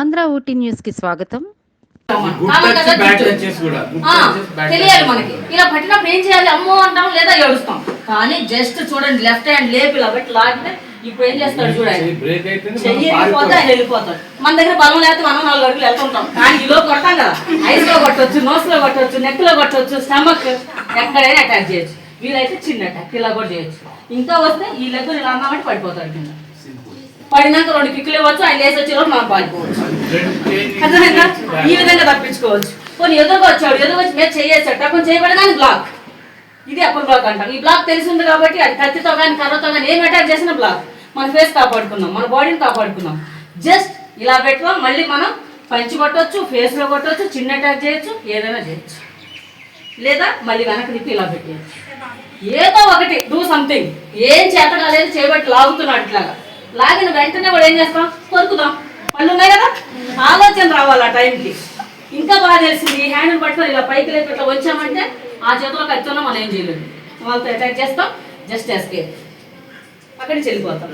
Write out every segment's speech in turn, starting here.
మన ఊటీ న్యూస్కి స్వాగతం. తెలియాలి మనకి. ఇలా పట్టినప్పుడు ఏం చేయాలి? అమ్మో అంటాం లేదా ఏడుస్తాం? కానీ జస్ట్ చూడండి లెఫ్ట్ హ్యాండ్ లేపి ఇలా పెట్టి లాగితే ఇప్పుడు ఏం చేస్తాడు చూడండి. చెయ్యి వెళ్ళిపోతే ఆయన వెళ్ళిపోతాడు. మన దగ్గర బలం లేకపోతే మనం నాలుగు అడుగులు వెళ్తుంటాం కానీ ఈలో కొడతాం కదా. ఐస్లో కొట్టొచ్చు నోస్లో కొట్టొచ్చు నెక్లో కొట్టొచ్చు స్టమక్ ఎక్కడైనా అటాక్ చేయొచ్చు. వీలైతే చిన్న అటాక్ ఇలా కూడా చేయొచ్చు. ఇంకా వస్తే ఈ లెక్కలు ఇలా అన్నామంటే పడిపోతాడు కింద. పడినాక రెండు కిక్కులు ఇవ్వచ్చు ఆయన లేసి వచ్చే మనం పారిపోవచ్చు. అర్థమైందా? ఈ విధంగా తప్పించుకోవచ్చు. కొన్ని ఎదురుగా వచ్చాడు ఎదురుగా వచ్చి మీద చేయేసాడు తప్పని చేయబడగానే బ్లాక్ ఇది అప్పుడు బ్లాక్ అంటాం. ఈ బ్లాక్ తెలిసి ఉంది కాబట్టి అది కత్తితో కానీ కర్రతో కానీ ఏం అటాక్ చేసిన బ్లాక్ మన ఫేస్ కాపాడుకున్నాం మన బాడీని కాపాడుకున్నాం. జస్ట్ ఇలా పెట్టుకో మళ్ళీ మనం పంచి కొట్టవచ్చు ఫేస్లో కొట్టవచ్చు చిన్న అటాక్ చేయొచ్చు ఏదైనా చేయొచ్చు. లేదా మళ్ళీ వెనక్కి తిప్పి ఇలా పెట్టేయచ్చు. ఏదో ఒకటి డూ సంథింగ్ ఏం చేత కాలేదు చేయబట్టి లాగుతున్నాడు ఇట్లాగా. లాగిన వెంటనే కూడా ఏం చేస్తాం? కొరుకుదాం. పళ్ళు ఉన్నాయి కదా? ఆలోచన రావాలి ఆ టైంకి. ఇంకా బాగా తెలిసింది ఈ హ్యాండ్ పట్టుకొని ఇలా పైకి లేపి ఇట్లా వచ్చామంటే ఆ చేతిలో ఖచ్చితంగా మనం ఏం చేయలేదు వాళ్ళతో అటాక్ చేస్తాం జస్ట్ ఎస్కేప్ అక్కడికి వెళ్ళిపోతాం.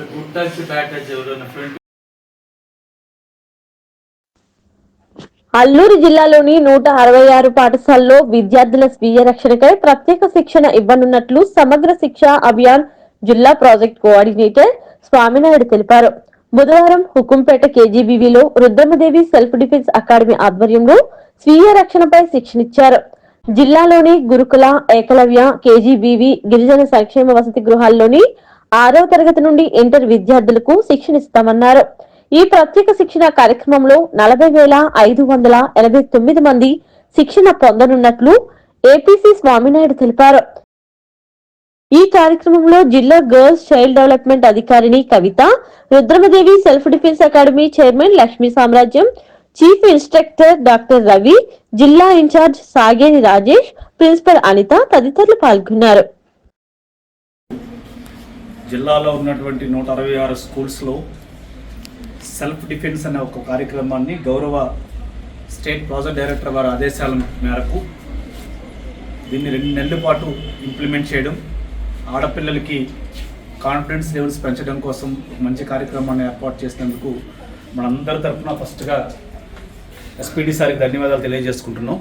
అల్లూరు జిల్లాలోని నూట అరవై ఆరు పాఠశాలలో విద్యార్థుల స్వీయ రక్షణకై ప్రత్యేక శిక్షణ ఇవ్వనున్నట్లు సమగ్ర శిక్ష అభియాన్ జిల్లా ప్రాజెక్ట్ కోఆర్డినేటర్ స్వామినాయుడు తెలిపారు. బుధవారం హుకుంపేట కేజీబీవీలో రుద్రమదేవి సెల్ఫ్ డిఫెన్స్ అకాడమీ ఆధ్వర్యంలో స్వీయ రక్షణపై శిక్షణిచ్చారు. జిల్లాలోని గురుకుల ఏకలవ్య కేజీబీవి గిరిజన సంక్షేమ వసతి గృహాల్లోని ఆరో తరగతి నుండి ఇంటర్ విద్యార్థులకు శిక్షణ ఇస్తామన్నారు ఈ ప్రత్యేక శిక్షణ కార్యక్రమంలో నలభై వేల ఐదు వందల ఎనభై తొమ్మిది మంది శిక్షణ పొందనున్నట్లు ఏపీసీ స్వామినాయుడు తెలిపారు. ఈ కార్యక్రమంలో జిల్లా గర్ల్స్ చైల్డ్ డెవలప్మెంట్ అధికారిని Kavitha Rudramadevi self defence academy chairman Lakshmi Samrajyam chief instructor doctor Ravi జిల్లా ఇన్ఛార్జ్ సాగేని రాజేష్ ప్రిన్సిపల్ అనిత తదితరులు పాల్గొన్నారు. జిల్లాలో ఉన్నటువంటి నూట అరవై ఆరు స్కూల్స్లో సెల్ఫ్ డిఫెన్స్ అనే ఒక కార్యక్రమాన్ని గౌరవ స్టేట్ ప్రాజెక్ట్ డైరెక్టర్ వారి ఆదేశాల మేరకు దీన్ని రెండు నెలల పాటు ఇంప్లిమెంట్ చేయడం ఆడపిల్లలకి కాన్ఫిడెన్స్ లెవెల్స్ పెంచడం కోసం మంచి కార్యక్రమాన్ని ఏర్పాటు చేసినందుకు మనందరి తరఫున ఫస్ట్గా ఎస్పీడి సార్కి ధన్యవాదాలు తెలియజేసుకుంటున్నాం.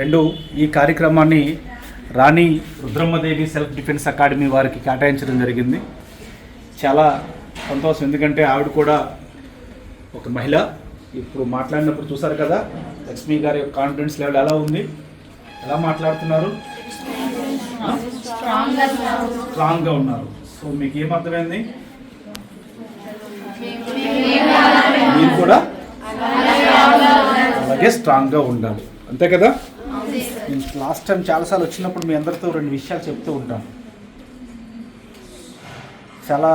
రెండు ఈ కార్యక్రమాన్ని Rani Rudrammadevi self defence academy వారికి కేటాయించడం జరిగింది. చాలా సంతోషం ఎందుకంటే ఆవిడ కూడా ఒక మహిళ. ఇప్పుడు మాట్లాడినప్పుడు చూసారు కదా లక్ష్మి గారి యొక్క కాన్ఫిడెన్స్ లెవెల్ ఎలా ఉంది? ఎలా మాట్లాడుతున్నారు? స్ట్రాంగ్గా ఉన్నారు. సో మీకు ఏమర్థమైంది అర్థమైంది? మీరు కూడా అలాగే స్ట్రాంగ్గా ఉండాలి. అంతే కదా? నేను లాస్ట్ టైం చాలాసార్లు వచ్చినప్పుడు మీ అందరితో రెండు విషయాలు చెప్తూ ఉంటాను చాలా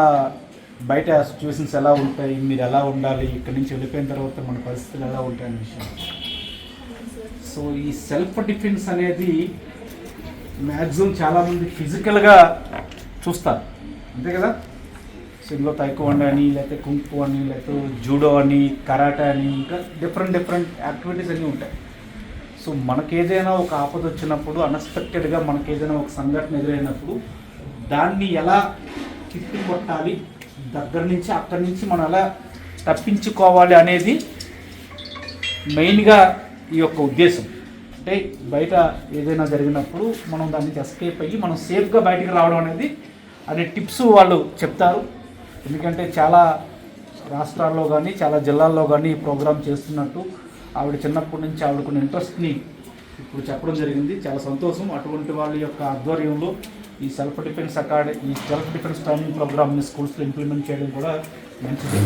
బయట సిచ్యువేషన్స్ ఎలా ఉంటాయి మీరు ఎలా ఉండాలి ఇక్కడి నుంచి వెళ్ళిపోయిన తర్వాత మన పరిస్థితులు ఎలా ఉంటాయి అనే విషయం. సో ఈ సెల్ఫ్ డిఫెన్స్ అనేది మ్యాక్సిమం చాలామంది ఫిజికల్గా చూస్తారు. అంతే కదా? సో తైకోండా అని లేకపోతే కుంపు అని లేకపోతే జూడో అని కరాటే అని ఇంకా డిఫరెంట్ డిఫరెంట్ యాక్టివిటీస్ అన్నీ ఉంటాయి. సో మనకేదైనా ఒక ఆపద వచ్చినప్పుడు అన్ఎక్స్పెక్టెడ్గా మనకేదైనా ఒక సంఘటన ఎదురైనప్పుడు దాన్ని ఎలా తిప్పి కొట్టాలి దగ్గర నుంచి అక్కడి నుంచి మనం ఎలా తప్పించుకోవాలి అనేది మెయిన్గా ఈ యొక్క ఉద్దేశం. అంటే బయట ఏదైనా జరిగినప్పుడు మనం దాని నుంచి ఎస్కేప్ అయ్యి మనం సేఫ్గా బయటికి రావడం అనేది అనే టిప్స్ వాళ్ళు చెప్తారు. ఎందుకంటే చాలా రాష్ట్రాల్లో కానీ చాలా జిల్లాల్లో కానీ ఈ ప్రోగ్రామ్ చేస్తున్నట్టు ఆవిడ చిన్నప్పటి నుంచి ఆవిడకున్న ఇంట్రెస్ట్ని ఇప్పుడు చెప్పడం జరిగింది. చాలా సంతోషం. అటువంటి వాళ్ళ యొక్క ఆధ్వర్యంలో ఈ సెల్ఫ్ డిఫెన్స్ అకాడమీ ఈ సెల్ఫ్ డిఫెన్స్ ట్రైనింగ్ ప్రోగ్రామ్ని స్కూల్స్లో ఇంప్లిమెంట్ చేయడం కూడా మంచిది.